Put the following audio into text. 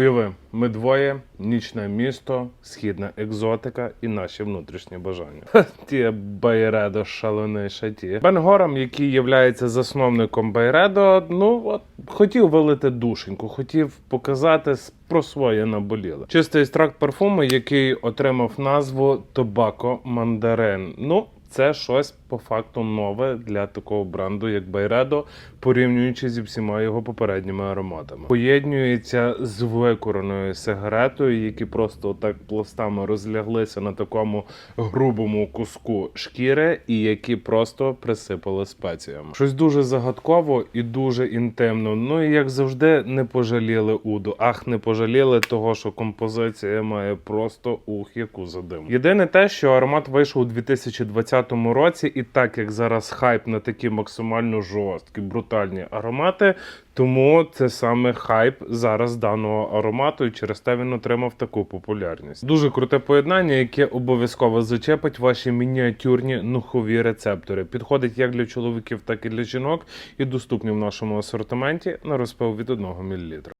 Уяви, ми двоє, нічне місто, східна екзотика і наші внутрішні бажання. Ті Байредо шалений ті. Бен Горам, який є засновником Байредо, ну от хотів вилити душеньку, хотів показати про своє наболіле. Чистий екстракт парфуму, який отримав назву Тобако Мандарин. Ну, це щось по факту нове для такого бренду, як Байредо, порівнюючи зі всіма його попередніми ароматами. Поєднюється з викореною сигаретою, які просто так пластами розляглися на такому грубому куску шкіри, і які просто присипали спеціями. Щось дуже загадково і дуже інтимно. Ну і як завжди, не пожаліли уду. Ах, не пожаліли того, що композиція має просто ух, яку задим. Єдине те, що аромат вийшов у 2020 році, і так як зараз хайп на такі максимально жорсткі, брутальні аромати, тому це саме хайп зараз даного аромату, і через те він отримав таку популярність. Дуже круте поєднання, яке обов'язково зачепить ваші мініатюрні нухові рецептори. Підходить як для чоловіків, так і для жінок, і доступні в нашому асортименті на розпил від 1 мл.